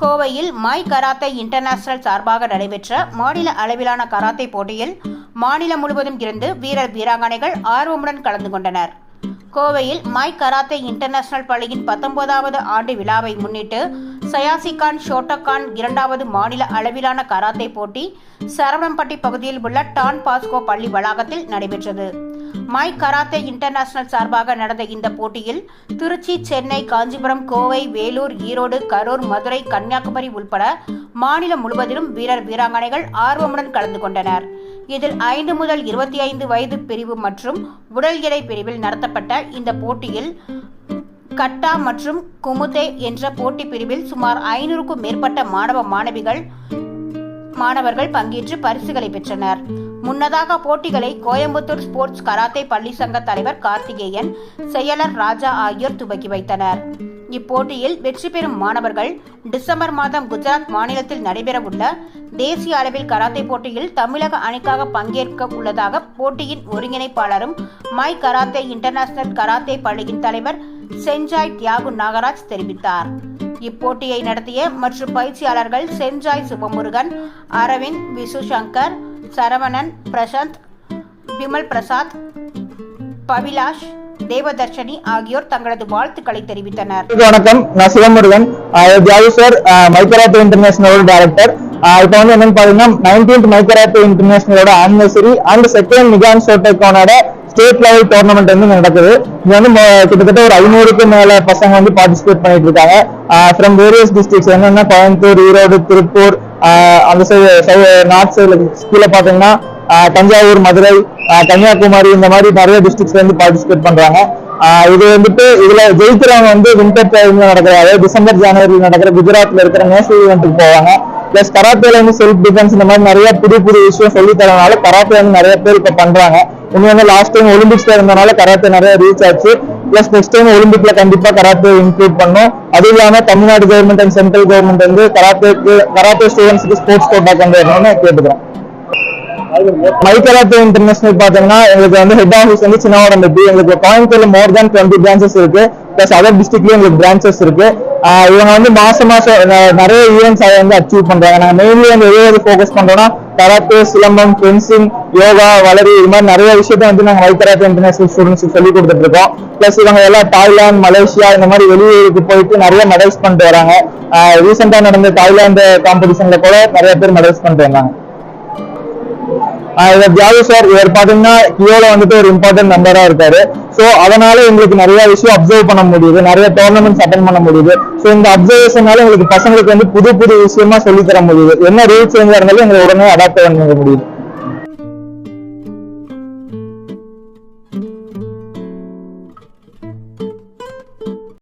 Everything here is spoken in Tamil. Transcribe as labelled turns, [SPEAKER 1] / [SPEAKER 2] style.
[SPEAKER 1] கோவையில் மை கராத்தே இன்டர்நேஷனல் சார்பாக நடைபெற்ற மாநில அளவிலான கராத்தே போட்டியில் மாநிலம் முழுவதும் இருந்து வீரர் வீராங்கனைகள் ஆர்வமுடன் கலந்து கொண்டனர். கோவையில் மை கராத்தே இன்டர்நேஷனல் பள்ளியின் பத்தொன்பதாவது ஆண்டு விழாவை முன்னிட்டு சயாசிகான் ஷோட்டகான் இரண்டாவது மாநில அளவிலான கராத்தே போட்டி சரவணம்பட்டி பகுதியில் உள்ள டான் பாஸ்கோ பள்ளி வளாகத்தில் நடைபெற்றது. மை கராத்தே இன்டர்நேஷனல் சார்பாக நடந்த இந்த போட்டியில் திருச்சி சென்னை காஞ்சிபுரம் கோவை வேலூர் ஈரோடு கரூர் மதுரை கன்னியாகுமரி உள்பட மாநிலம் முழுவதிலும் வீரர் வீராங்கனைகள் ஆர்வமுடன் கலந்து கொண்டனர். இதில் ஐந்து முதல் இருபத்தி ஐந்து வயது பிரிவு மற்றும் உடல் எடை பிரிவில் நடத்தப்பட்ட இந்த போட்டியில் கட்டா மற்றும் குமுதே என்ற போட்டி பிரிவில் சுமார் ஐநூறுக்கும் மேற்பட்ட மாணவ மாணவிகள் மாணவர்கள் பங்கேற்று பரிசுகளை பெற்றனர். முன்னதாக போட்டிகளை கோயம்புத்தூர் ஸ்போர்ட்ஸ் கராத்தே பள்ளி சங்க தலைவர் கார்த்திகேயன் செயலர் ராஜா ஆகியோர் துவக்கி வைத்தனர். இப்போட்டியில் வெற்றி பெறும் மாணவர்கள் டிசம்பர் மாதம் குஜராத் மாநிலத்தில் நடைபெறவுள்ள தேசிய அளவில் கராத்தே போட்டியில் தமிழக அணிக்காக பங்கேற்க உள்ளதாக போட்டியின் ஒருங்கிணைப்பாளரும் மை கராத்தே இன்டர்நேஷனல் கராத்தே பள்ளியின் தலைவர் செஞ்சாய் தியாகு நாகராஜ் தெரிவித்தார். இப்போட்டியை நடத்திய மற்றும் பயிற்சியாளர்கள் செஞ்சாய் சுபமுருகன் அரவிந்த் விசு சங்கர் சரவணன் பிரசாந்த் விமல் பிரசாத் பவிலாஷ் தேவதர்ஷினி ஆகியோர் தங்களது வாழ்த்துக்களை தெரிவித்தனர்.
[SPEAKER 2] வணக்கம். நான் சிவமுருகன். தியாகு சார்? மைக்கராத்தே இன்டர்நேஷனலோட டைரக்டர் இப்போ வந்து என்னன்னு பாத்தீங்கன்னா நைன்டீன்த் மைக்கராத்தே இன்டர்நேஷனலோட ஆனிவர்சரி அண்ட் செகண்ட் நிகான் ஷோட்டேக்கானோட ஸ்டேட் லெவல் டோர்னமெண்ட் வந்து நடக்குது. இது வந்து கிட்டத்தட்ட ஒரு ஐநூறுக்கு மேல பசங்க வந்து பார்ட்டிசிபேட் பண்ணிட்டு இருக்காங்க ஃப்ரம் வேரியஸ் டிஸ்ட்ரிக்ட்ஸ் என்னன்னா கோயம்புத்தூர் ஈரோடு திருப்பூர் அந்த சைடு நார்த் சைடுல கீழே பாத்தீங்கன்னா தஞ்சாவூர் மதுரை கன்னியாகுமரி இந்த மாதிரி நிறைய டிஸ்ட்ரிக்ட்ஸ்ல இருந்து பார்ட்டிசிபேட் பண்றாங்க. இது வந்துட்டு இதுல ஜெயிக்கிறவங்க வந்து வின்டர் டைம்ல நடக்கிற அதாவது டிசம்பர் ஜனவரியில் நடக்கிற குஜராத்ல இருக்கிற நேஷனல் ஈவெண்ட்டுக்கு போவாங்க. பிளஸ் கராத்தேல வந்து செல்ஃப் டிஃபென்ஸ் இந்த மாதிரி நிறைய புது புது விஷயம் சொல்லி தரனால கராத்தே வந்து நிறைய பேர் இப்ப பண்றாங்க. இன்னும் வந்து லாஸ்ட் டைம் ஒலிம்பிக்ஸ்ல இருந்தனால கராத்தே நிறைய ரீச் ஆச்சு. பிளஸ் நெக்ஸ்ட் டைம் ஒலிம்பிக்ல கண்டிப்பா கராத்தே இன்க்ளூட் பண்ணும். அதுவும் இல்லாம Tamil Nadu government and central government வந்து கராத்தேக்கு கராத்தே ஸ்டூடெண்ட்ஸ்க்கு ஸ்போர்ட்ஸ் கோட்டா கொண்டு வரணும்னு கேட்டுக்கிறோம். மைக்கராத்தே இன்டர்நேஷனல் பாத்தீங்கன்னா எங்களுக்கு வந்து ஹெட் ஆஃபீஸ் வந்து சின்னவடம்பட்டி. எங்களுக்கு கோயம்புத்தூர்ல மோர் தேன் டுவெண்ட்டி பிரான்சஸ் இருக்கு. பிளஸ் அதர் டிஸ்ட்ரிக்ட்லயும் எங்களுக்கு பிரான்சஸ் இருக்கு. இவங்க வந்து மாசம் மாசம் நிறைய ஈவெண்ட்ஸ் அதை வந்து அச்சீவ் பண்றாங்க. நாங்க மெயின்லி வந்து எது ஃபோக்கஸ் பண்றோம்னா கராத்தே சிலம்பம் ஃபென்சிங் யோகா வளரி இது மாதிரி நிறைய விஷயத்த வந்து நாங்க மைக்கராத்தே இன்டர்நேஷனல் ஸ்டூடெண்ட்ஸ் சொல்லி கொடுத்துட்டு இருக்கோம். பிளஸ் இவங்க எல்லாம் தாய்லாந்து மலேசியா இந்த மாதிரி வெளியூருக்கு போயிட்டு நிறைய மெடல்ஸ் பண்ணிட்டு வராங்க. ரீசெண்டா நடந்த தாய்லாந்து காம்படிஷன்ல கூட நிறைய பேர் மெடல்ஸ் பண்ணிட்டு வந்தாங்க. இவர் தியாகு சார் இவர் பாத்தீங்கன்னா கியோல வந்துட்டு ஒரு இம்பார்ட்டன்ட் நம்பரா இருக்காரு. சோ அதனால எங்களுக்கு நிறைய விஷயம் அப்சர்வ் பண்ண முடியுது. நிறைய டோர்னமெண்ட்ஸ் அட்டன் பண்ண முடியுது. சோ இந்த அப்சர்வேஷனால எங்களுக்கு பசங்களுக்கு வந்து புது புது விஷயமா சொல்லி தர முடியுது. என்ன ரூல்ஸ் இருந்தாலும் எங்களை உடனே அடாப்ட் பண்ண முடியுது.